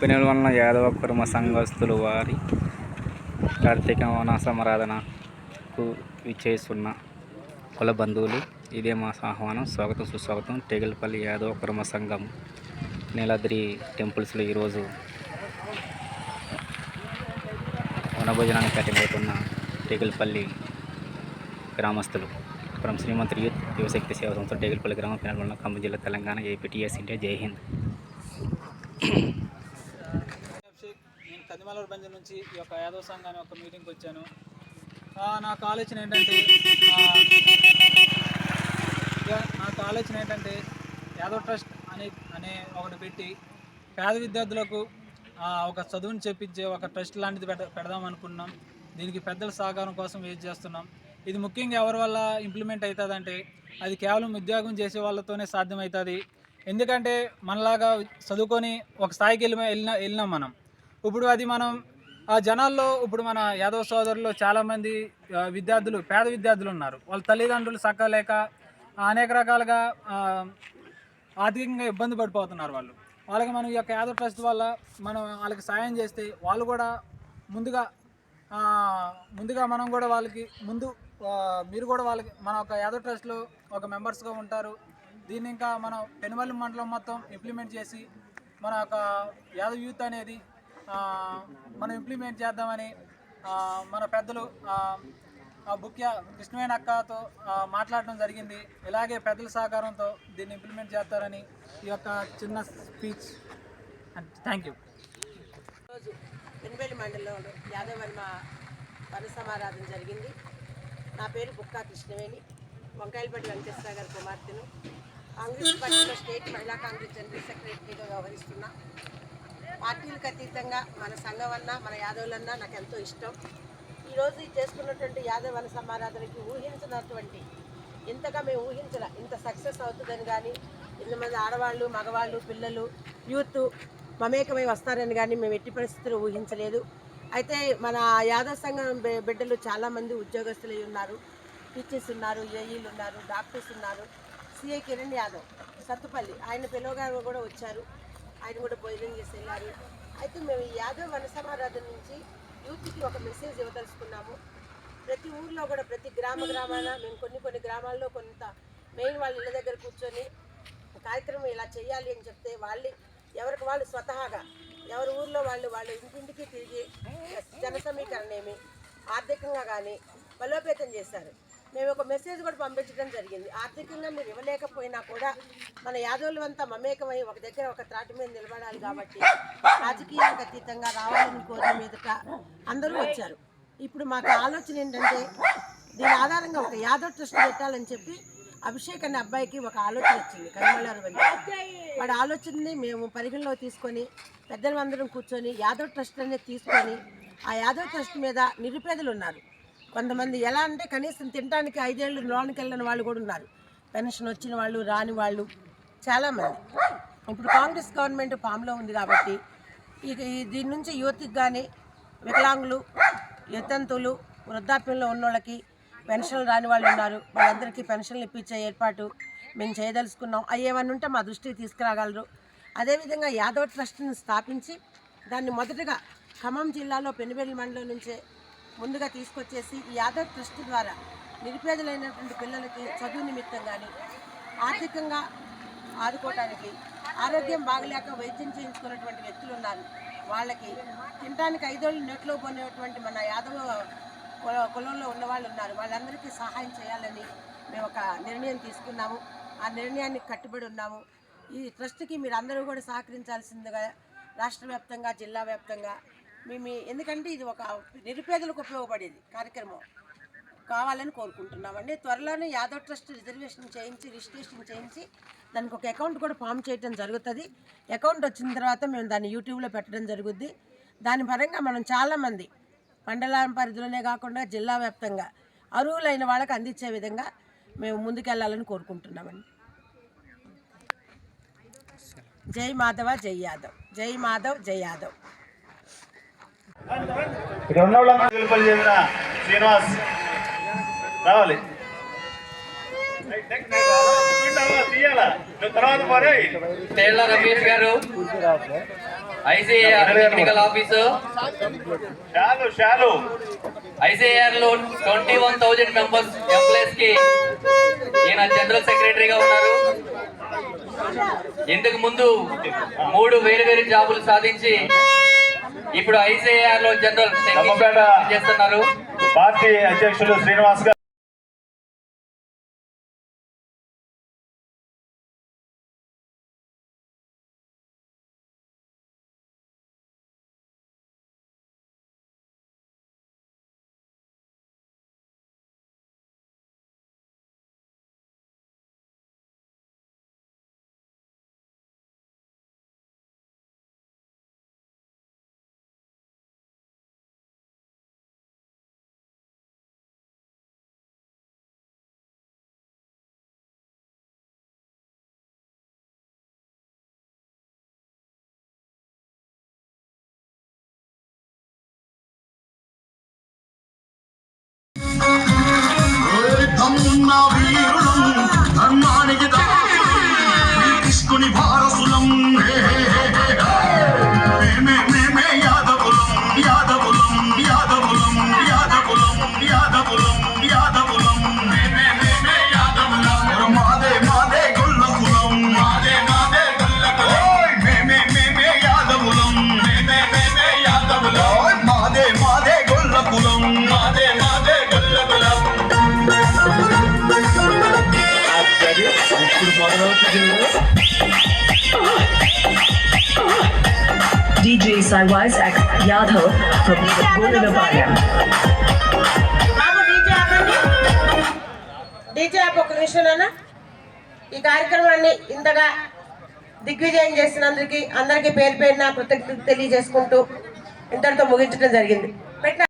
పెనుగొండ యాదవ కుర్మ సంఘస్థులు వారి కార్తీక వన సమరాధనకు విచ్చేస్తున్న కుల బంధువులు ఇదే మా ఆహ్వానం. స్వాగతం సుస్వాగతం. టేగల్పల్లి యాదవ కుర్మ సంఘం నీలాద్రి టెంపుల్స్లో ఈరోజు వనభోజనానికి కట్టిపోతున్న టేగల్పల్లి గ్రామస్తులు. ఫ్రమ్ శ్రీమంత్ యూత్ యువశక్తి సేవ సంస్థ టేగల్పల్లి గ్రామం పెనగొండ ఖమ్మం జిల్లా తెలంగాణ ఏపీటీఎస్ ఇండియా. జై హింద్. నేను బంజర్ నుంచి ఈ యొక్క యాదవ సంఘాన్ని ఒక మీటింగ్కి వచ్చాను. నాకు ఆలోచన ఏంటంటే నాకు ఆలోచన ఏంటంటే యాదవ్ ట్రస్ట్ అనే అనే ఒకటి పెట్టి పేద విద్యార్థులకు ఒక చదువుని చెప్పించే ఒక ట్రస్ట్ లాంటిది పెడ పెడదాం అనుకున్నాం. దీనికి పెద్దల సహకారం కోసం వెయిట్ చేస్తున్నాం. ఇది ముఖ్యంగా ఎవరి వల్ల ఇంప్లిమెంట్ అవుతుందంటే అది కేవలం ఉద్యోగం చేసే వాళ్ళతోనే సాధ్యమవుతుంది. ఎందుకంటే మనలాగా చదువుకొని ఒక స్థాయికి వెళ్ళి వెళ్ళిన వెళ్ళినాం మనం. ఇప్పుడు అది మనం ఆ జనాల్లో ఇప్పుడు మన యాదవ సోదరులు చాలామంది విద్యార్థులు పేద విద్యార్థులు ఉన్నారు. వాళ్ళ తల్లిదండ్రులు సక్కలేక అనేక రకాలుగా ఆర్థికంగా ఇబ్బంది పడిపోతున్నారు వాళ్ళు. వాళ్ళకి మనం ఈ యొక్క యాదవ్ ట్రస్ట్ వల్ల మనం వాళ్ళకి సాయం చేస్తే వాళ్ళు కూడా ముందుగా ముందుగా మనం కూడా వాళ్ళకి ముందు మీరు కూడా వాళ్ళకి మన ఒక యాదవ్ ట్రస్ట్లో ఒక మెంబర్స్గా ఉంటారు. దీన్ని ఇంకా మనం పెనుమల్లి మండలం మొత్తం ఇంప్లిమెంట్ చేసి మన యొక్క యాదవ్ యూత్ అనేది మనం ఇంప్లిమెంట్ చేద్దామని మన పెద్దలు ఆ, ఆ బుక్య అక్కతో మాట్లాడడం జరిగింది. ఇలాగే పెద్దల సహకారంతో దీన్ని ఇంప్లిమెంట్ చేస్తారని ఈ యొక్క చిన్న స్పీచ్ థ్యాంక్ యూ రోజు పెనుబెల్లి మండలంలో యాదవర్మ వన సమారాధన జరిగింది. నా పేరు బుక్కా కృష్ణవేణి. వంకాయలపల్లి వెంకటేశ్వర గారి కుమార్తెను. కాంగ్రెస్ పార్టీలో స్టేట్ మహిళా కాంగ్రెస్ జనరల్ సెక్రటరీగా వ్యవహరిస్తున్నా. పార్టీలకు అతీతంగా మన సంఘం అన్నా మన యాదవులన్నా నాకు ఎంతో ఇష్టం. ఈరోజు చేసుకున్నటువంటి యాదవ వన సమారాధనకి ఊహించినటువంటి ఇంతగా మేము ఊహించిన ఇంత సక్సెస్ అవుతుందని కానీ ఇంతమంది ఆడవాళ్ళు మగవాళ్ళు పిల్లలు యూత్ మమేకమై వస్తారని కానీ మేము ఎట్టి పరిస్థితులు ఊహించలేదు. అయితే మన యాదవ సంఘం బిడ్డలు చాలామంది ఉద్యోగస్తులు ఉన్నారు. టీచర్స్ ఉన్నారు ఏఈలు ఉన్నారు డాక్టర్స్ ఉన్నారు. సిఐ కిరణ్ యాదవ్ సత్తుపల్లి ఆయన పిల్లగారు కూడా వచ్చారు. ఆయన కూడా భోజనం చేసి వెళ్ళారు అయితే మేము ఈ యాదవ్ వన సమారాధన నుంచి యూత్కి ఒక మెసేజ్ ఇవ్వదలుచుకున్నాము. ప్రతి ఊర్లో కూడా ప్రతి గ్రామ గ్రామాన మేము కొన్ని కొన్ని గ్రామాల్లో కొంత మెయిన్ వాళ్ళ ఇళ్ళ దగ్గర కూర్చొని కార్యక్రమం ఇలా చేయాలి అని చెప్తే వాళ్ళు ఎవరికి వాళ్ళు స్వతహాగా ఎవరి ఊర్లో వాళ్ళు వాళ్ళ ఇంటింటికి తిరిగి జన సమీకరణ ఏమి ఆర్థికంగా కానీ బలోపేతం చేశారు. మేము ఒక మెసేజ్ కూడా పంపించడం జరిగింది. ఆర్థికంగా మీరు ఇవ్వలేకపోయినా కూడా మన యాదవులు అంతా మమేకమై ఒక దగ్గర ఒక త్రాటి మీద నిలబడాలి కాబట్టి రాజకీయాలకు అతీతంగా రావాలని కోరిన మీదట అందరూ వచ్చారు. ఇప్పుడు మాకు ఆలోచన ఏంటంటే దీని ఆధారంగా ఒక యాదవ్ ట్రస్ట్ పెట్టాలని చెప్పి అభిషేక్ అనే అబ్బాయికి ఒక ఆలోచన వచ్చింది కనుమలారు వెళ్ళి వాడి ఆలోచనని మేము పరిగణలో తీసుకొని పెద్దలందరం కూర్చొని యాదవ్ ట్రస్ట్ అనేది తీసుకొని ఆ యాదవ్ ట్రస్ట్ మీద నిరుపేదలు ఉన్నారు. కొంతమంది ఎలా అంటే కనీసం తినడానికి ఐదేళ్ళు లోనికి వెళ్ళిన వాళ్ళు కూడా ఉన్నారు. పెన్షన్ వచ్చిన వాళ్ళు రాని వాళ్ళు చాలామంది. ఇప్పుడు కాంగ్రెస్ గవర్నమెంట్ ఫామ్లో ఉంది కాబట్టి ఇక దీని నుంచి యువతికి కానీ వికలాంగులు ఎత్తంతులు వృద్ధాప్యంలో ఉన్నోళ్ళకి పెన్షన్లు రాని వాళ్ళు ఉన్నారు. వాళ్ళందరికీ పెన్షన్లు ఇప్పించే ఏర్పాటు మేము చేయదలుచుకున్నాం. అవి ఉంటే మా దృష్టికి తీసుకురాగలరు. అదేవిధంగా యాదవ్ ట్రస్ట్ని స్థాపించి దాన్ని మొదటగా ఖమ్మం జిల్లాలో పెనుబెల్లి మండలం నుంచే ముందుగా తీసుకొచ్చేసి ఈ యాదవ్ ట్రస్ట్ ద్వారా నిరుపేదలైనటువంటి పిల్లలకి చదువు నిమిత్తం కానీ ఆర్థికంగా ఆదుకోవడానికి ఆరోగ్యం బాగలేక వైద్యం చేయించుకున్నటువంటి వ్యక్తులు ఉన్నారు వాళ్ళకి తినడానికి ఐదోళ్ళు నెట్లో పోయినటువంటి మన యాదవ కులంలో ఉన్న వాళ్ళు ఉన్నారు. వాళ్ళందరికీ సహాయం చేయాలని మేము ఒక నిర్ణయం తీసుకున్నాము. ఆ నిర్ణయానికి కట్టుబడి ఉన్నాము. ఈ ట్రస్ట్కి మీరు అందరూ కూడా సహకరించాల్సిందిగా రాష్ట్ర వ్యాప్తంగా జిల్లా వ్యాప్తంగా మేము ఎందుకంటే ఇది ఒక నిరుపేదలకు ఉపయోగపడేది కార్యక్రమం. కావాలని కోరుకుంటున్నామండి. త్వరలోనే యాదవ్ ట్రస్ట్ రిజర్వేషన్ చేయించి రిజిస్ట్రేషన్ చేయించి దానికి ఒక అకౌంట్ కూడా ఫామ్ చేయడం జరుగుతుంది. అకౌంట్ వచ్చిన తర్వాత మేము దాన్ని యూట్యూబ్లో పెట్టడం జరుగుద్ది. దాని పరంగా మనం చాలామంది మండల పరిధిలోనే కాకుండా జిల్లా వ్యాప్తంగా అర్హులైన వాళ్ళకి అందించే విధంగా మేము ముందుకెళ్ళాలని కోరుకుంటున్నామండి. జై మాధవ జై యాదవ్. జై మాధవ్ జై యాదవ్. తిరుపతి చెందిన శ్రీనివాస్ రావాలి. తేళ్ళ రమేష్ గారు ఐసీఏఆర్ టెక్నికల్ ఆఫీసు షాలు షాలు. ఐసీఏఆర్లో ట్వంటీ వన్ థౌజండ్ మెంబర్స్ ఎంప్లాయీస్కి ఈయన జనరల్ సెక్రటరీగా ఉన్నారు. ఇంతకు ముందు మూడు వేరు వేరు జాబులు సాధించి ఇప్పుడు ఐసీఏఆర్లో జనరల్ చేస్తున్నారు. పార్టీ అధ్యక్షులు శ్రీనివాస్ గారు. DJ Saiwais X Yadav from Golinapalayam. బాబు డీజే ఆపండి డీజే ఆప్ ఒక నిమిషంలోనా ఈ కార్యక్రమాన్ని ఇంతగా దిగ్విజయం చేసినందుకు అందరికీ పేరు పేరున కృతజ్ఞతలు తెలియజేసుకుంటూ ఇంతటితో ముగించడం జరిగింది. పెట్టిన